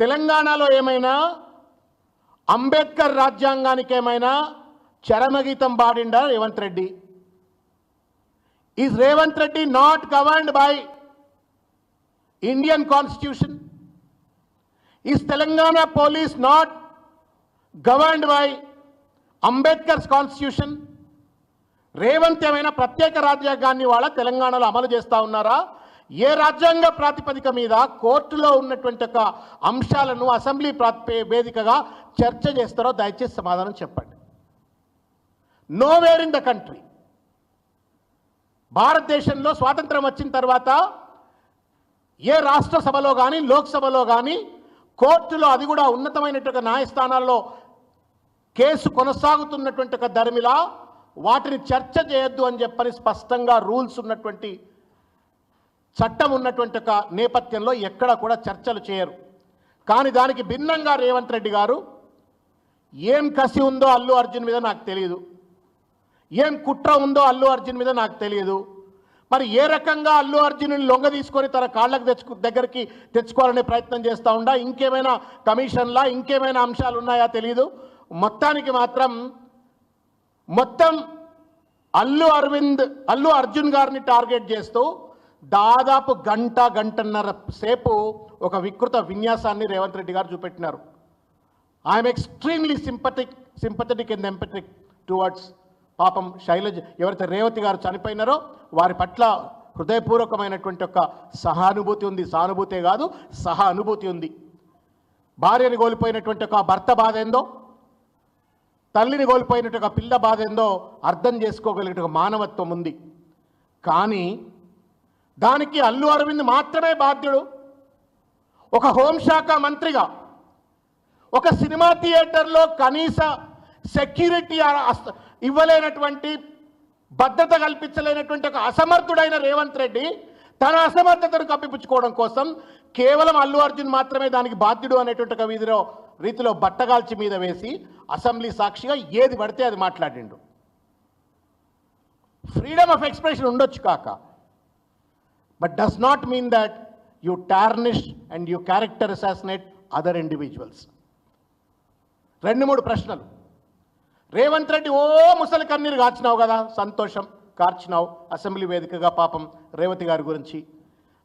తెలంగాణలో ఏమైనా అంబేద్కర్ రాజ్యాంగానికి ఏమైనా చరమగీతం పాడిండా Revanth Reddy? Is Revanth Reddy not governed by Indian constitution is Telangana police not governed by Ambedkar's constitution Revanth ఏమైనా ప్రత్యేక రాజ్యాంగాన్ని వాళ్ళ తెలంగాణలో అమలు చేస్తా ఉన్నారా? ఏ రాజ్యాంగ ప్రాతిపదిక మీద కోర్టులో ఉన్నటువంటి యొక్క అంశాలను అసెంబ్లీ ప్రాతి వేదికగా చర్చ చేస్తారో దయచేసి సమాధానం చెప్పండి. నోవేర్ ఇన్ ద కంట్రీ భారతదేశంలో స్వాతంత్రం వచ్చిన తర్వాత ఏ రాష్ట్ర సభలో కానీ లోక్సభలో కానీ కోర్టులో అది కూడా ఉన్నతమైనటువంటి న్యాయస్థానాల్లో కేసు కొనసాగుతున్నటువంటి ఒక ధర్మిలా వాటిని చర్చ చేయొద్దు అని చెప్పని స్పష్టంగా రూల్స్ ఉన్నటువంటి చట్టం ఉన్నటువంటి ఒక నేపథ్యంలో ఎక్కడ కూడా చర్చలు చేయరు. కానీ దానికి భిన్నంగా రేవంత్ రెడ్డి గారు ఏం కసి ఉందో అల్లు అర్జున్ మీద నాకు తెలియదు ఏం కుట్ర ఉందో అల్లు అర్జున్ మీద నాకు తెలియదు మరి ఏ రకంగా అల్లు అర్జున్ లొంగ తీసుకొని తన కాళ్ళకు తెచ్చుకు దగ్గరికి తెచ్చుకోవాలనే ప్రయత్నం చేస్తూ ఉండా? ఇంకేమైనా కమిషన్లా? ఇంకేమైనా అంశాలు ఉన్నాయా తెలియదు మొత్తానికి మాత్రం మొత్తం అల్లు అరవింద్ అల్లు అర్జున్ గారిని టార్గెట్ చేస్తూ దాదాపు గంట గంటన్నర సేపు ఒక వికృత విన్యాసాన్ని రేవంత్ రెడ్డి గారు చూపెట్టినారు. I'm extremely sympathic sympathetic and empathic towards పాపం శైలజ ఎవరైతే రేవతి గారు చనిపోయినారో వారి పట్ల హృదయపూర్వకమైనటువంటి ఒక సహానుభూతి ఉంది. సానుభూతే కాదు సహా అనుభూతి ఉంది. భార్యని కోల్పోయినటువంటి ఒక భర్త బాధ ఏందో తల్లిని కోల్పోయినట్టు ఒక పిల్ల బాధ ఏందో అర్థం చేసుకోగలిగిన ఒక మానవత్వం ఉంది. కానీ దానికి అల్లు అరవింద్ మాత్రమే బాధ్యుడు. ఒక హోంశాఖ మంత్రిగా ఒక సినిమా థియేటర్లో కనీస సెక్యూరిటీ ఇవ్వలేనటువంటి భద్రత కల్పించలేనటువంటి ఒక అసమర్థుడైన రేవంత్ రెడ్డి తన అసమర్థతను కప్పిపుచ్చుకోవడం కోసం కేవలం అల్లు అర్జున్ మాత్రమే దానికి బాధ్యుడు అనేటువంటి ఒక వీధిలో రీతిలో బట్టగాల్చి మీద వేసి అసెంబ్లీ సాక్షిగా ఏది పడితే అది మాట్లాడిండు. ఫ్రీడమ్ ఆఫ్ ఎక్స్ప్రెషన్ ఉండొచ్చు కాక but does not mean that you tarnish and you character assassinate other individuals రెండు మూడు ప్రశ్నలు. రేవంత్ రెడ్డి ఓ ముసలి కన్నీరు కాచినావు కదా సంతోషం కార్చినావు అసెంబ్లీ వేదికగా పాపం రేవతి గారి గురించి.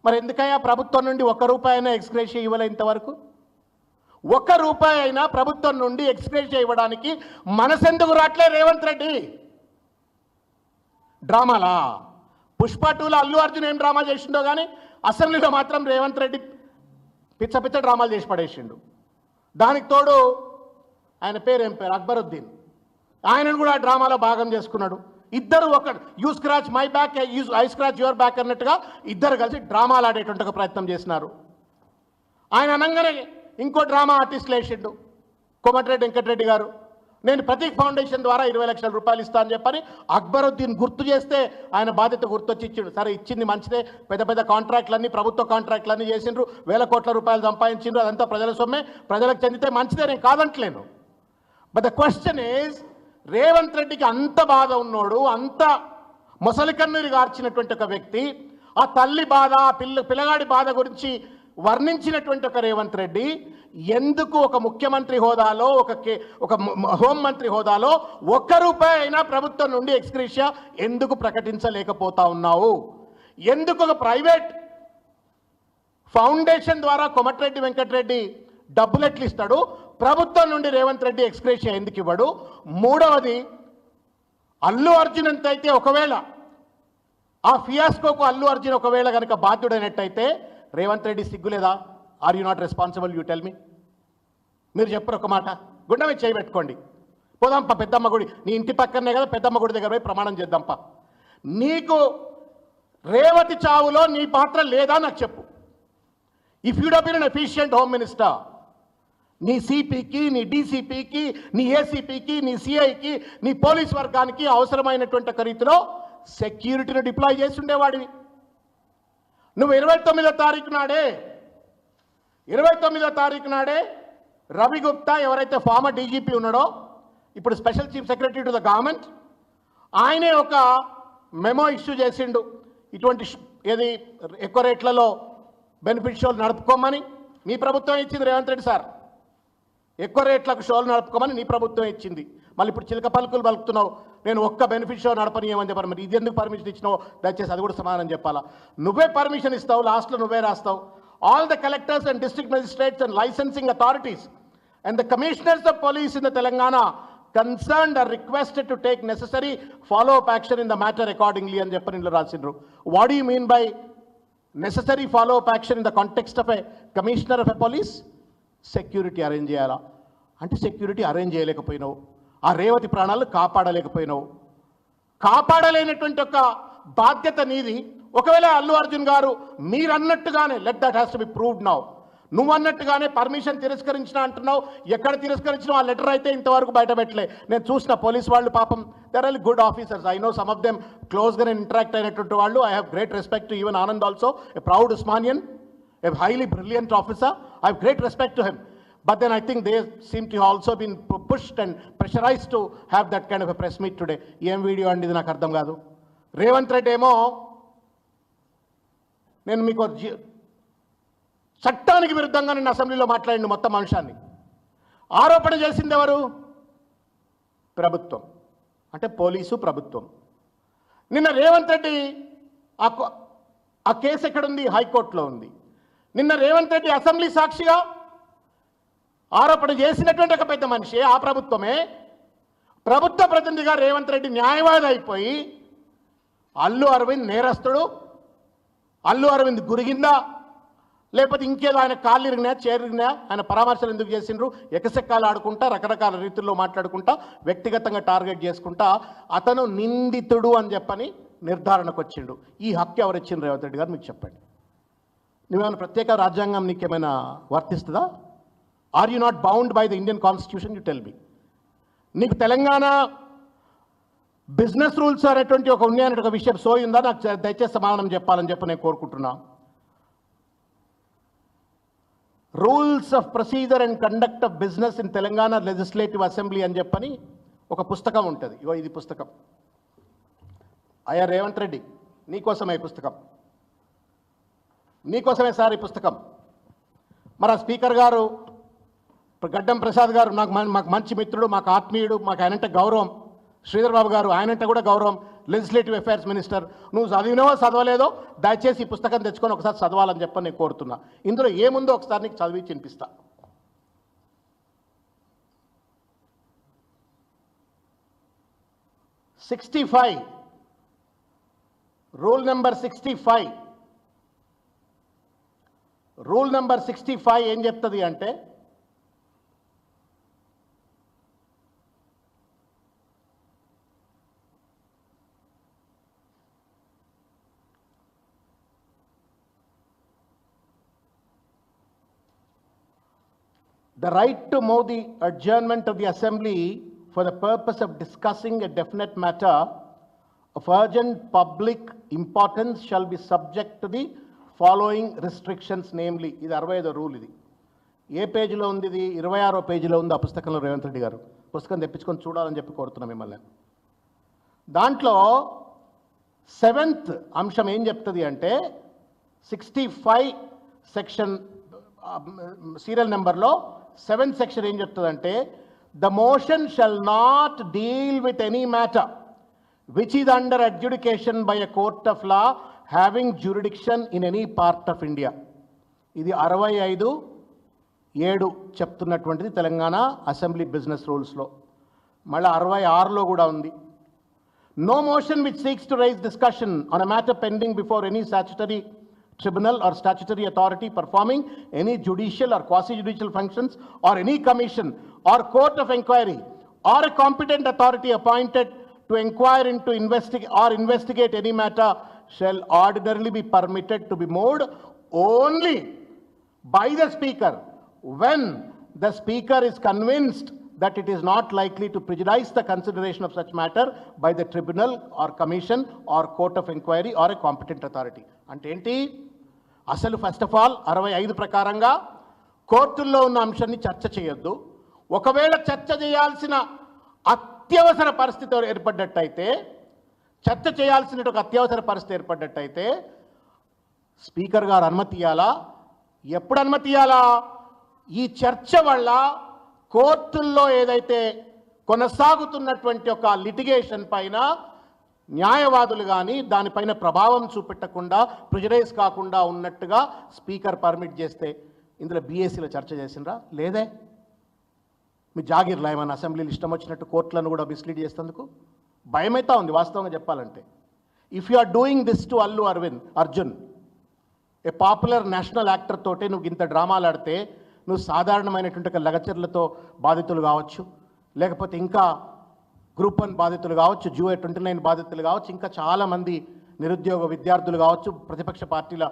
మరి ఎందుకయ్యా ప్రభుత్వం నుండి ఒక్క రూపాయి అయినా ఎక్స్గ్రేషియా ఇవ్వలే ఇంతవరకు? ఒక్క రూపాయి అయినా ప్రభుత్వం నుండి ఎక్స్గ్రేషియా ఇవ్వడానికి మనసెందుకు రాట్లే రేవంత్ రెడ్డి? డ్రామాలా? పుష్ప టూలో అల్లు అర్జున్ ఏం డ్రామా చేసిండో కానీ అసెంబ్లీలో మాత్రం రేవంత్ రెడ్డి పిచ్చ పిచ్చ డ్రామాలు చేసి పడేసిండు. దానికి తోడు ఆయన పేరు ఏం పేరు? అక్బరుద్దీన్. ఆయనను కూడా ఆ డ్రామాలో భాగం చేసుకున్నాడు. ఇద్దరు ఒక you scratch my back use I scratch your back అన్నట్టుగా ఇద్దరు కలిసి డ్రామాలు ఆడేటువంటి ఒక ప్రయత్నం చేసినారు. ఆయన అనగానే ఇంకో డ్రామా ఆర్టిస్ట్ వేసిండు. కోమటిరెడ్డి వెంకటరెడ్డి గారు. నేను ప్రతీక్ ఫౌండేషన్ ద్వారా ఇరవై లక్షల రూపాయలు ఇస్తాను చెప్పని అక్బరుద్దీన్ గుర్తు చేస్తే ఆయన బాధ్యత గుర్తొచ్చి ఇచ్చిండు. సరే ఇచ్చింది మంచిదే. పెద్ద పెద్ద కాంట్రాక్ట్లన్నీ ప్రభుత్వ కాంట్రాక్ట్లన్నీ చేసిండ్రు. వేల కోట్ల రూపాయలు సంపాదించిండ్రు. అదంతా ప్రజల సొమ్మే. ప్రజలకు చెందితే మంచిదే. నేను కాదంటలేను. But the question is Revanth రెడ్డికి అంత బాధ ఉన్నోడు అంత మొసలి కన్నీరు గార్చినటువంటి ఒక వ్యక్తి ఆ తల్లి బాధ పిల్ల పిల్లగాడి బాధ గురించి వర్ణించినటువంటి ఒక రేవంత్ రెడ్డి ఎందుకు ఒక ముఖ్యమంత్రి హోదాలో ఒక కే ఒక హోంమంత్రి హోదాలో ఒక్క రూపాయి అయినా ప్రభుత్వం నుండి ఎక్స్క్రీషియా ఎందుకు ప్రకటించలేకపోతా ఉన్నావు? ఎందుకు ఒక ప్రైవేట్ ఫౌండేషన్ ద్వారా కొమటిరెడ్డి వెంకటరెడ్డి డబ్బులు ఎట్లు ఇస్తాడు ప్రభుత్వం నుండి రేవంత్ రెడ్డి ఎక్స్క్రీషియా ఎందుకు ఇవ్వడు? మూడవది అల్లు అర్జున్ ఎంత అయితే ఒకవేళ ఆ ఫియాస్కోకు అల్లు అర్జున్ ఒకవేళ కనుక బాధ్యుడైనట్టయితే రేవంత్ రెడ్డి సిగ్గులేదా are you not responsible you tell me మీరు చెప్పరు ఒక మాట. గుండె మీద చేయి పెట్టుకోండి. పెద్దమ్మ గుడి. నీ ఇంటి పక్కనే కదా పెద్దమ్మ గుడి దగ్గర పోయి ప్రమాణం చేద్దాంప నీకు రేవతి చావులో నీ పాత్ర లేదా నాకు చెప్పు. If you'd been an efficient home minister నీ సిపికి నీ డీసీపీకి నీ ఏసీపీకి నీ సిఐకి నీ పోలీస్ వర్గానికి అవసరమైనటువంటి ఒక రీతిలో సెక్యూరిటీని డిప్లాయ్ చేసి ఉండేవాడివి. నువ్వు ఇరవై తొమ్మిదో తారీఖు నాడే ఇరవై తొమ్మిదో తారీఖు నాడే రవి గుప్తా ఎవరైతే ఫార్మర్ డీజీపీ ఉన్నాడో ఇప్పుడు special chief secretary to the government ఆయనే ఒక మెమో ఇష్యూ చేసిండు. ఇటువంటి ఏది ఎక్కువ రేట్లలో బెనిఫిట్ షోలు నడుపుకోమని మీ ప్రభుత్వం ఇచ్చింది రేవంత్ రెడ్డి సార్. ఎక్కువ రేట్లకు షోలు నడుపుకోమని నీ ప్రభుత్వం ఇచ్చింది. మళ్ళీ ఇప్పుడు చిలక పలుకులు పలుకుతున్నావు. నేను ఒక్క బెనిఫిషియో నడపనీయమని చెప్పారు మరి ఇది ఎందుకు పర్మిషన్ ఇచ్చినావు? దయచేసి అది కూడా సమాధానం చెప్పాలా? నువ్వే పర్మిషన్ ఇస్తావు లాస్ట్లో నువ్వే రాస్తావు. All the collectors and district magistrates and licensing authorities and the commissioners of police in the Telangana concerned are requested to take necessary follow up action in the matter accordingly అని చెప్పని ఇందులో రాసిండ్రు. What you mean by necessary follow up action in the context of a commissioner of a police security arrange చేయాలా? అంటే security arrange చేయలేకపోయినావు. ఆ రేవతి ప్రాణాలు కాపాడలేకపోయినావు. కాపాడలేనటువంటి ఒక బాధ్యత నీది. ఒకవేళ అల్లు అర్జున్ గారు మీరన్నట్టుగానే let that has to be proved now నువ్వు అన్నట్టుగానే పర్మిషన్ తిరస్కరించిన అంటున్నావు. ఎక్కడ తిరస్కరించిన ఆ లెటర్ అయితే ఇంతవరకు బయటపెట్టలే నేను చూసిన పోలీస్ వాళ్ళు పాపం there are good officers I know some of them క్లోజ్గా నేను ఇంటరాక్ట్ అయినటువంటి వాళ్ళు. I have great respect to even Anand also a proud Osmanian a highly brilliant officer I have great respect to him But then I think they seem to have also been pushed and pressurized to have that kind of a press meet today. ఏం video అండి ఇది? నాకు అర్థం కాదు. రేవంత్ రెడ్డి ఏమో నేను మీకు చట్టానికి విరుద్ధంగా నేను అసెంబ్లీలో మాట్లాడిన మొత్తం అంశాన్ని. ఆరోపణ చేసింది ఎవరు? ప్రభుత్వం. అంటే పోలీసు ప్రభుత్వం. నిన్న రేవంత్ రెడ్డి ఆ ఆ కేసు ఎక్కడుంది? హైకోర్టులో ఉంది. నిన్న రేవంత్ రెడ్డి అసెంబ్లీ సాక్షిగా ఆరోపణ చేసినటువంటి ఒక పెద్ద మనిషి ఆ ప్రభుత్వమే. ప్రభుత్వ ప్రతినిధిగా రేవంత్ రెడ్డి న్యాయవాది అయిపోయి అల్లు అరవింద్ నేరస్తుడు అల్లు అరవింద్ గురిగిందా? లేకపోతే ఇంకేదో ఆయన కాళ్ళు ఇరిగినా చేరిగినా ఆయన పరామర్శలు ఎందుకు చేసిండ్రు? ఎకసెక్కాలు ఆడుకుంటా రకరకాల రీతుల్లో మాట్లాడుకుంటా వ్యక్తిగతంగా టార్గెట్ చేసుకుంటా అతను నిందితుడు అని చెప్పని నిర్ధారణకు వచ్చిండు. ఈ హక్కు ఎవరు ఇచ్చిండ్రు రేవంత్ రెడ్డి గారు? మీకు చెప్పండి. నువ్వేమైనా ప్రత్యేక రాజ్యాంగం నీకేమైనా వర్తిస్తుందా? Are you not bound by the Indian constitution you tell me నీకు తెలంగాణ బిజినెస్ రూల్స్ అనేటువంటి ఒక ఉన్నాయనే ఒక విషయం సోయిందా నాకు దయచేసి సమాధానం చెప్పాలని చెప్పి నేను కోరుకుంటున్నా. Rules of procedure and conduct of business in Telangana legislative assembly అని చెప్పని ఒక పుస్తకం ఉంటుంది. ఇగో ఇది పుస్తకం. అయ్యా రేవంత్ రెడ్డి నీకోసమే ఈ పుస్తకం. నీకోసమే సార్ ఈ పుస్తకం. మరి ఆ స్పీకర్ గారు గడ్డం ప్రసాద్ గారు నాకు మాకు మంచి మిత్రుడు మాకు ఆత్మీయుడు మాకు ఆయనంటే గౌరవం. శ్రీధర్ బాబు గారు ఆయనంటే కూడా గౌరవం. లెజిస్లేటివ్ అఫైర్స్ మినిస్టర్ నువ్వు చదివినవో చదవలేదో దయచేసి ఈ పుస్తకం తెచ్చుకొని ఒకసారి చదవాలని చెప్పని నేను కోరుతున్నా. ఇందులో ఏముందో ఒకసారి నీకు చదివి వినిపిస్తా. Sixty five rule number sixty five rule number sixty five ఏం చెప్తుంది అంటే The right to move the adjournment of the assembly for the purpose of discussing a definite matter of urgent public importance shall be subject to the following restrictions namely ఇది అరవై ఐదో rule ఇది ఏ పేజీలో ఉంది ఇది ఇరవై ఆరో పేజీలో ఉంది ఆ పుస్తకంలో రేవంత్ రెడ్డి గారు పుస్తకం తెప్పించుకొని చూడాలని చెప్పి కోరుతున్నాం మిమ్మల్ని దాంట్లో సెవెంత్ అంశం ఏం చెప్తుంది అంటే సిక్స్టీ ఫైవ్ సెక్షన్ సీరియల్ నెంబర్లో సెవెంత్ సెక్షన్ ఏం చెప్తుందంటే the motion shall not deal with any matter which is under adjudication by a court of law having jurisdiction in any part of India ఇది అరవై ఐదు ఏడు చెప్తున్నటువంటిది తెలంగాణ అసెంబ్లీ బిజినెస్ రూల్స్లో. మళ్ళీ అరవై ఆరులో కూడా ఉంది. No motion which seeks to raise discussion on a matter pending before any statutory tribunal or statutory authority performing any judicial or quasi-judicial functions or any commission or court of inquiry or a competent authority appointed to inquire into investigate or investigate any matter shall ordinarily be permitted to be moved only by the speaker when the speaker is convinced that it is not likely to prejudice the consideration of such matter by the tribunal or commission or court of inquiry or a competent authority అంటే ఏంటి అసలు first of all అరవై ఐదు ప్రకారంగా కోర్టుల్లో ఉన్న అంశాన్ని చర్చ చేయొద్దు. ఒకవేళ చర్చ చేయాల్సిన అత్యవసర పరిస్థితి ఏర్పడ్డట్టయితే చర్చ చేయాల్సిన ఒక అత్యవసర పరిస్థితి ఏర్పడ్డట్టయితే స్పీకర్ గారు అనుమతి ఇవ్వాలా ఎప్పుడు అనుమతి ఇవ్వాలా ఈ చర్చ వల్ల కోర్టుల్లో ఏదైతే కొనసాగుతున్నటువంటి ఒక లిటిగేషన్ పైన న్యాయవాదులు కానీ దానిపైన ప్రభావం చూపెట్టకుండా ప్రిజరైజ్ కాకుండా ఉన్నట్టుగా స్పీకర్ పర్మిట్ చేస్తే ఇందులో బీఎస్సీలో చర్చ చేసిండ్రా? లేదే? మీ జాగీర్లా ఏమైనా అసెంబ్లీలు ఇష్టం వచ్చినట్టు కోర్టులను కూడా మిస్లీడ్ చేసేందుకు భయమైతా ఉంది వాస్తవంగా చెప్పాలంటే. If you are doing this to Allu Aravind Arjun a popular national actor తోటే నువ్వు ఇంత డ్రామాలు ఆడితే నువ్వు సాధారణమైనటువంటి లగచర్లతో బాధితులు కావచ్చు లేకపోతే ఇంకా గ్రూప్ వన్ బాధితులు కావచ్చు జూఏ ట్వంటీ నైన్ బాధితులు కావచ్చు ఇంకా చాలామంది నిరుద్యోగ విద్యార్థులు కావచ్చు ప్రతిపక్ష పార్టీల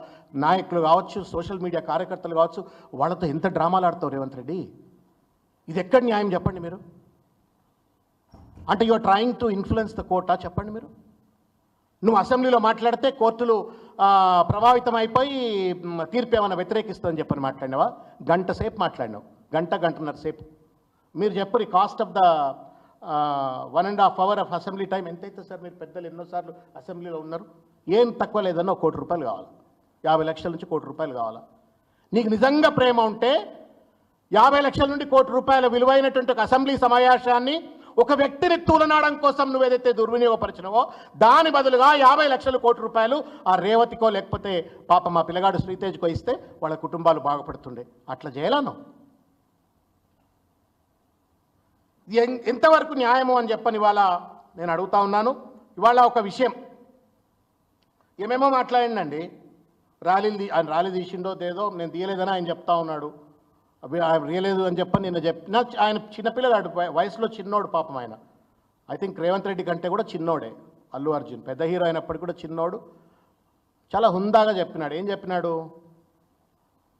నాయకులు కావచ్చు సోషల్ మీడియా కార్యకర్తలు కావచ్చు వాళ్ళతో ఎంత డ్రామాలు ఆడతావు రేవంత్ రెడ్డి? ఇది ఎక్కడ న్యాయం చెప్పండి మీరు? అంటే you're trying to influence the కోర్టా చెప్పండి మీరు. నువ్వు అసెంబ్లీలో మాట్లాడితే కోర్టులు ప్రభావితం అయిపోయి తీర్పు ఏమైనా వ్యతిరేకిస్తుందని చెప్పని మాట్లాడినావా? గంట సేపు మాట్లాడినావు. గంట గంటన్నర సేపు. మీరు చెప్పరు cost of the one and half hour of assembly time ఎంతైతే సార్ మీరు పెద్దలు ఎన్నోసార్లు అసెంబ్లీలో ఉన్నారు? ఏం తక్కువ లేదన్నా ఒక కోటి రూపాయలు కావాలి. యాభై లక్షల నుంచి కోటి రూపాయలు కావాలా? నీకు నిజంగా ప్రేమ ఉంటే యాభై లక్షల నుండి కోటి రూపాయల విలువైనటువంటి ఒక అసెంబ్లీ సమావేశాన్ని ఒక వ్యక్తిని తూలనాడడం కోసం నువ్వు ఏదైతే దుర్వినియోగపరిచినవో దాని బదులుగా యాభై లక్షల కోటి రూపాయలు ఆ రేవతికో లేకపోతే పాప మా పిల్లగాడు శ్రీతేజ్కో ఇస్తే వాళ్ళ కుటుంబాలు బాగుపడుతుండే. అట్లా చేయాలను ఇది ఎన్- ఎంతవరకు న్యాయము అని చెప్పని ఇవాళ నేను అడుగుతా ఉన్నాను. ఇవాళ ఒక విషయం. ఏమేమో మాట్లాడిండండి. ర్యాలీలు తీ- ఆయన ర్యాలీ తీసిండో ఏదో నేను తీయలేదని ఆయన చెప్తా ఉన్నాడు. అవి ఆయన తీయలేదు అని చెప్పని నిన్న చెప్పిన ఆయన చిన్నపిల్లగాడు వయసులో చిన్నోడు పాపం ఆయన. ఐ థింక్ రేవంత్ రెడ్డి కంటే కూడా చిన్నోడే అల్లు అర్జున్. పెద్ద హీరో అయినప్పటికీ కూడా చిన్నోడు. చాలా హుందాగా చెప్పినాడు. ఏం చెప్పినాడు?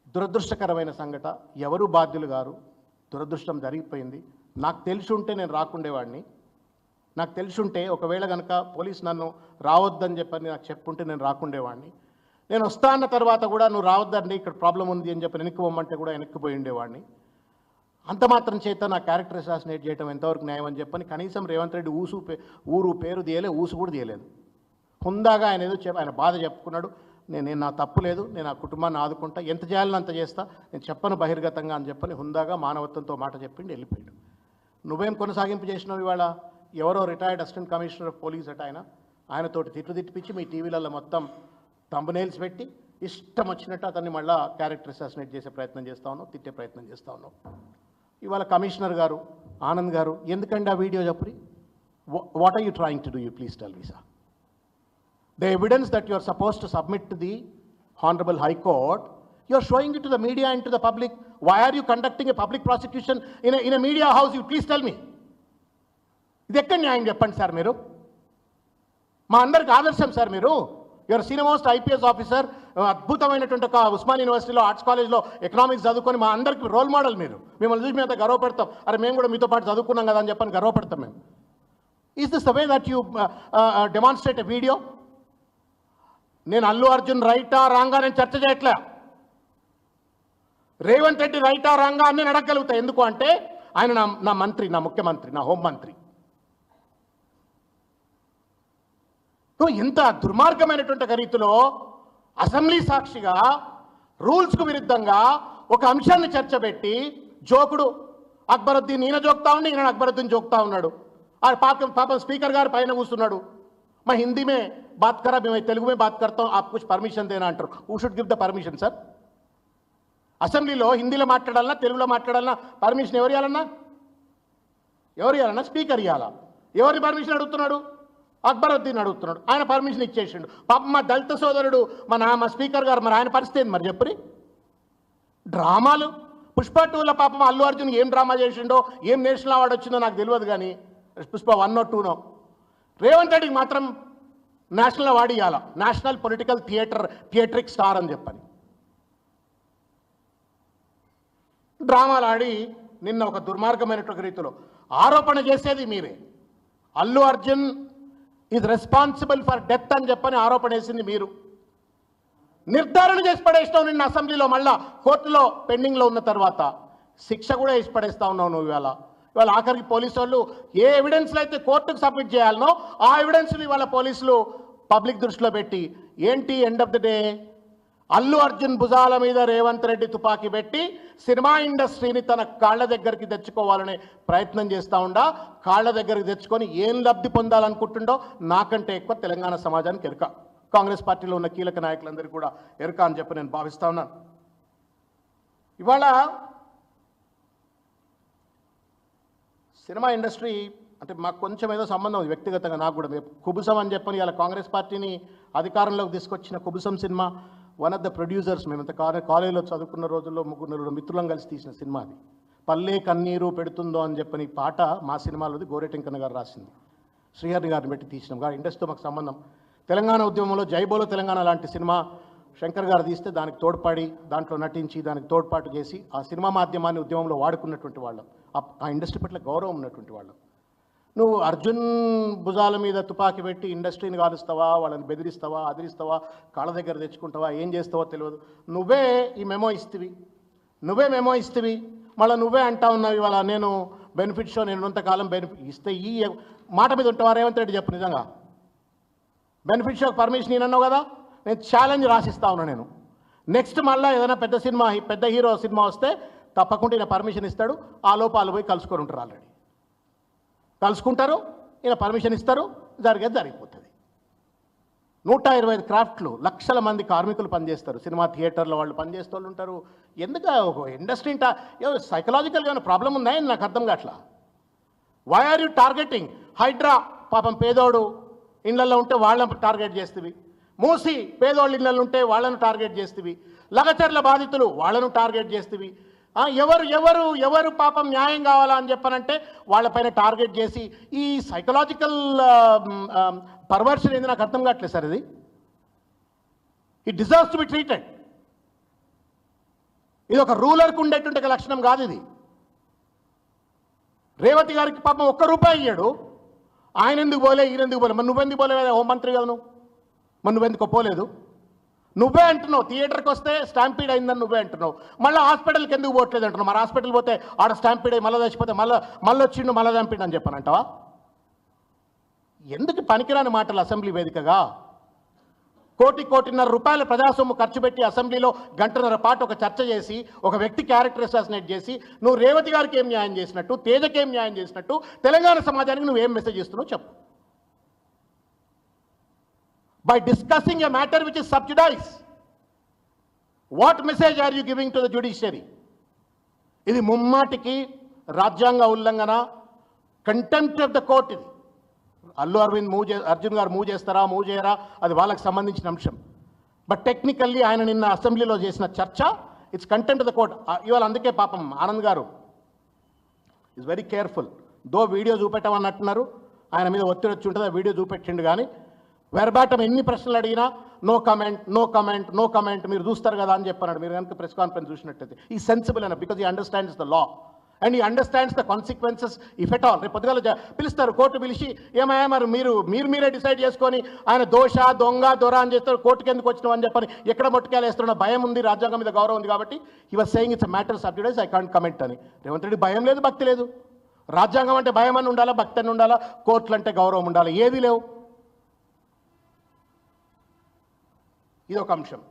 దురదృష్టకరమైన సంఘట. ఎవరు బాధ్యులు గారు? దురదృష్టం జరిగిపోయింది. నాకు తెలిసి ఉంటే నేను రాకుండేవాడిని. నాకు తెలిసి ఉంటే ఒకవేళ కనుక పోలీస్ నన్ను రావద్దని చెప్పని నాకు చెప్పుంటే నేను రాకుండేవాడిని. నేను వస్తా అన్న తర్వాత కూడా నువ్వు రావద్దండి ఇక్కడ ప్రాబ్లం ఉంది అని చెప్పి వెనక్కి పోమంటే కూడా వెనక్కి పోయి ఉండేవాడిని. అంత మాత్రం చేత నా క్యారెక్టర్ అసాసినేట్ చేయడం ఎంతవరకు న్యాయం అని చెప్పని కనీసం రేవంత్ రెడ్డి ఊసు ఊరు పేరు తీయలే ఊసు కూడా తీయలేదు హుందాగా ఆయన ఏదో చెప్ ఆయన బాధ చెప్పుకున్నాడు. నేను నేను నా తప్పు లేదు నేను ఆ కుటుంబాన్ని ఆదుకుంటా ఎంత చేయాలని అంత చేస్తా నేను చెప్పను బహిర్గతంగా అని చెప్పని హుందాగా మానవత్వంతో మాట చెప్పిండి వెళ్ళిపోయాడు. నువ్వేం కొనసాగింపు చేసినావు ఇవాళ? ఎవరో retired assistant commissioner of police అట ఆయన. ఆయనతోటి తిట్లు తిట్టిపించి మీ టీవీలలో మొత్తం తంబనేల్స్ పెట్టి ఇష్టం వచ్చినట్టు అతన్ని మళ్ళా క్యారెక్టర్ అసాసినేట్ చేసే ప్రయత్నం చేస్తా ఉన్నావు తిట్టే ప్రయత్నం చేస్తూ ఉన్నావు. ఇవాళ కమిషనర్ గారు ఆనంద్ గారు ఎందుకండి ఆ video చెప్పరి? What are you trying to do you please tell visa the evidence that you are supposed to submit to the Honorable you are showing it to the media and to the public. Why are you conducting a public prosecution in a, in a media house? You please tell me. ఇది ఎక్కడ న్యాయం చెప్పండి sir మీరు? మా అందరికి ఆదర్శం sir మీరు. Your senior most IPS officer అద్భుతమైనటువంటి ఒక ఉస్మాన్ యూనివర్సిటీలో ఆర్ట్స్ కాలేజ్లో ఎకనామిక్స్ చదువుకొని మా అందరికి రోల్ మోడల్ మీరు. మిమ్మల్ని చూసి మేము గర్వపడతాం. అరే మేము కూడా మీతో పాటు చదువుకున్నాం కదా అని చెప్పని గర్వపడతాం మేము. Is this the way that you demonstrate a video నేను అల్లు అర్జున్ రైటా రాంగా నేను చర్చ చేయట్లే? రేవంత్ రెడ్డి రైటా రంగాన్ని నడగలుగుతాయి ఎందుకు అంటే ఆయన నా నా మంత్రి నా ముఖ్యమంత్రి నా హోంమంత్రి. ఎంత దుర్మార్గమైనటువంటి రీతిలో అసెంబ్లీ సాక్షిగా రూల్స్కు విరుద్ధంగా ఒక అంశాన్ని చర్చబెట్టి జోకుడు అక్బరుద్దీన్ ఈయన జోక్తా ఉండి ఈయన అక్బరుద్దీన్ జోక్తా ఉన్నాడు. ఆ పాపం పాపం స్పీకర్ గారు పైన కూర్చున్నాడు. మా హిందీమే బాత్కరా మేము తెలుగు మే బాత్ కర్తాం ఆప్ కుछ పర్మిషన్ దేనా అంటారు. Who should give the permission sir అసెంబ్లీలో హిందీలో మాట్లాడాలన్నా తెలుగులో మాట్లాడాలన్నా పర్మిషన్ ఎవరు ఇవ్వాలన్నా ఎవరు ఇవ్వాలన్నా స్పీకర్ ఇవ్వాలా ఎవరిని పర్మిషన్ అడుగుతున్నాడు? అక్బరుద్దీన్ అడుగుతున్నాడు. ఆయన పర్మిషన్ ఇచ్చేసిండు. పాప మా దళిత సోదరుడు మన మా స్పీకర్ గారు మరి ఆయన పరిస్థితి మరి చెప్పరి డ్రామాలు? పుష్ప టూలో పాపం అల్లు అర్జున్ ఏం డ్రామా చేసిండో ఏం నేషనల్ అవార్డు వచ్చిందో నాకు తెలియదు కానీ పుష్ప వన్ నో టూనో. రేవంత్ రెడ్డికి మాత్రం నేషనల్ అవార్డు ఇవ్వాలా national political theatre theatric star అని చెప్పని. డ్రామాలు ఆడి నిన్న ఒక దుర్మార్గమైనటువంటి రీతిలో ఆరోపణ చేసేది మీరే. Allu Arjun is responsible for death అని చెప్పని ఆరోపణ వేసింది మీరు. నిర్ధారణ చేసి పడేసినావు నిన్న అసెంబ్లీలో మళ్ళా కోర్టులో పెండింగ్లో ఉన్న తర్వాత. శిక్ష కూడా వేసి పడేస్తా ఉన్నావు నువ్వు ఇవాళ. ఇవాళ ఆఖరికి పోలీసు వాళ్ళు ఏ ఎవిడెన్స్లు అయితే కోర్టుకు సబ్మిట్ చేయాలనో ఆ ఎవిడెన్స్లు ఇవాళ పోలీసులు పబ్లిక్ దృష్టిలో పెట్టి ఏంటి end of the day Allu Arjun భుజాల మీద రేవంత్ రెడ్డి తుపాకీ పెట్టి సినిమా ఇండస్ట్రీని తన కాళ్ళ దగ్గరికి తెచ్చుకోవాలనే ప్రయత్నం చేస్తూ ఉండా. కాళ్ళ దగ్గరికి తెచ్చుకొని ఏం లబ్ధి పొందాలనుకుంటుండో నాకంటే ఎక్కువ తెలంగాణ సమాజానికి ఎరుక. కాంగ్రెస్ పార్టీలో ఉన్న కీలక నాయకులందరికీ కూడా ఎరుక అని చెప్పి నేను భావిస్తా ఉన్నాను. ఇవాళ సినిమా ఇండస్ట్రీ అంటే మాకు కొంచెం ఏదో సంబంధం ఉంది వ్యక్తిగతంగా నాకు కూడా. కుబుసం అని చెప్పని ఇలా కాంగ్రెస్ పార్టీని అధికారంలోకి తీసుకొచ్చిన Kubusam cinema. One of the producers మేమంత కాలేజీలో చదువుకున్న రోజుల్లో ముగ్గురు నలుగురు మిత్రులం కలిసి తీసిన సినిమా అది. పల్లె కన్నీరు పెడుతుందో అని చెప్పని పాట మా సినిమాలోది గోరెటెంకన్న గారు రాసింది. శ్రీహరి గారిని పెట్టి తీసినాం. గారు ఇండస్ట్రీతో మాకు సంబంధం. తెలంగాణ ఉద్యమంలో జైబోలో తెలంగాణ లాంటి సినిమా శంకర్ గారు తీస్తే దానికి తోడ్పడి దాంట్లో నటించి దానికి తోడ్పాటు చేసి ఆ సినిమా మాధ్యమాన్ని ఉద్యమంలో వాడుకున్నటువంటి వాళ్ళం. ఆ- ఆ ఇండస్ట్రీ పట్ల గౌరవం ఉన్నటువంటి వాళ్ళం. నువ్వు అర్జున్ భుజాల మీద తుపాకీ పెట్టి ఇండస్ట్రీని కాలుస్తావా? వాళ్ళని బెదిరిస్తావా? అదిరిస్తావా? కాళ్ళ దగ్గర తెచ్చుకుంటావా? ఏం చేస్తావో తెలియదు. నువ్వే ఈ మెమో ఇస్తివి. నువ్వే మెమో ఇస్తివి. మళ్ళీ నువ్వే అంటా ఉన్నావు ఇవాళ నేను బెనిఫిట్ షో నేను ఉన్నంతకాలం బెనిఫిట్ ఇస్తే ఈ మాట మీద ఉంటావా? రేవంత్ రెడ్డి చెప్పు నిజంగా. బెనిఫిట్ షోకి పర్మిషన్ నేను అన్నావు కదా? నేను ఛాలెంజ్ రాసిస్తా ఉన్నా నేను. నెక్స్ట్ మళ్ళీ ఏదైనా పెద్ద సినిమా పెద్ద హీరో సినిమా వస్తే తప్పకుండా ఈయన పర్మిషన్ ఇస్తాడు. ఆ లోపాలు పోయి కలుసుకొని ఉంటారు ఆల్రెడీ. కలుసుకుంటారు ఇలా పర్మిషన్ ఇస్తారు జరిగేది జరిగిపోతుంది. నూట ఇరవై ఐదు క్రాఫ్ట్లు లక్షల మంది కార్మికులు పనిచేస్తారు. సినిమా థియేటర్లో వాళ్ళు పనిచేసే వాళ్ళు ఉంటారు. ఎందుకు ఒక ఇండస్ట్రీ సైకలాజికల్గా ఏమైనా ప్రాబ్లం ఉందాయని నాకు అర్థం కావట్లా? Why are you targeting HYDRAA పాపం పేదోడు ఇళ్ళలో ఉంటే వాళ్ళని టార్గెట్ చేస్తుంది మూసి పేదోళ్ళ ఇళ్ళలో ఉంటే వాళ్ళను టార్గెట్ చేస్తుంది లగచర్ల బాధితులు వాళ్ళను టార్గెట్ చేస్తుంది ఎవరు ఎవరు ఎవరు పాపం న్యాయం కావాలా అని చెప్పనంటే వాళ్ళపైన టార్గెట్ చేసి ఈ సైకలాజికల్ పర్వర్షన్ ఏంది నాకు అర్థం కావట్లేదు సార్ ఇది. It deserves to be treated ఇది ఒక రూలర్కు ఉండేటువంటి ఒక లక్షణం కాదు ఇది. రేవతి గారికి పాపం ఒక్క రూపాయి ఇయ్యాడు. ఆయన ఎందుకు పోలే ఈయన ఎందుకు పోలే? మరి నువ్వెందుకు పోలే? హోంమంత్రి కదా నువ్వు. మరి నువ్వెందుకు పోలేదు. నువ్వే అంటున్నావు థియేటర్కి వస్తే స్టాంపీడ్ అయిందని నువ్వే అంటున్నావు. మళ్ళీ హాస్పిటల్కి ఎందుకు పోవట్లేదు అంటున్నావు? మరి హాస్పిటల్ పోతే ఆడ స్టాంపీడ్ అయ్యి మళ్ళీ చచ్చిపోతే మళ్ళీ మళ్ళీ వచ్చిండు మళ్ళీ చంపిండు అని చెప్పానంటావా ఎందుకు పనికిరాని మాటలు అసెంబ్లీ వేదికగా? కోటి కోటిన్నర రూపాయల ప్రజాసొమ్ము ఖర్చు పెట్టి అసెంబ్లీలో గంటన్నర పాటు ఒక చర్చ చేసి ఒక వ్యక్తి క్యారెక్టర్ అసాసినేట్ చేసి నువ్వు రేవతి గారికి ఏం న్యాయం చేసినట్టు తేజకి ఏం న్యాయం చేసినట్టు తెలంగాణ సమాజానికి నువ్వు ఏం మెసేజ్ ఇస్తున్నావు చెప్పు. By discussing a matter which is subsidized. What message are you giving to the judiciary? ఇది ముమ్మాటికి రాజ్యాంగ ఉల్లంఘన కంటెంప్ట్ ఆఫ్ ద కోర్ట్ ఇది అల్లు అరవింద్ మూవ్ చే అర్జున్ గారు మూవ్ చేస్తారా మూవ్ చేయరా అది వాళ్ళకి సంబంధించిన అంశం బట్ టెక్నికల్లీ ఆయన నిన్న అసెంబ్లీలో చేసిన చర్చ ఇట్స్ కంటెంట్ ద కోర్ట్ ఇవాళ అందుకే పాపం ఆనంద్ గారు is very careful though video చూపెట్టమన్నట్టున్నారు ఆయన మీద ఒత్తిడి వచ్చి ఉంటుంది ఆ వీడియో చూపెట్టిండు కానీ వెర్బాటం ఎన్ని ప్రశ్నలు అడిగినా no comment no comment no comment మీరు చూస్తారు కదా అని చెప్పన్నాడు. మీరు కనుక ప్రెస్ కాన్ఫరెన్స్ చూసినట్టయితే. ఈ సెన్సిబుల్ అయినా because he understands the law and he understands the consequences if at all రేపు పొద్దుగాల పిలుస్తారు కోర్టు పిలిచి ఏమయ్యా మరి మీరు మీరు మీరే డిసైడ్ చేసుకొని ఆయన దోష దొంగ దొర అని చేస్తారు కోర్టుకి ఎందుకు వచ్చినావు అని చెప్పని ఎక్కడ మొట్టకాయలు వేస్తున్న భయం ఉంది రాజ్యాంగం మీద గౌరవం ఉంది కాబట్టి he was saying it's matter subject I can't comment అని. రేవంత్ రెడ్డి భయం లేదు భక్తి లేదు. రాజ్యాంగం అంటే భయం అని ఉండాలా భక్తి అని ఉండాలా కోర్టులు అంటే గౌరవం ఉండాలి ఏది లేవు. ఇది ఒక అంశం.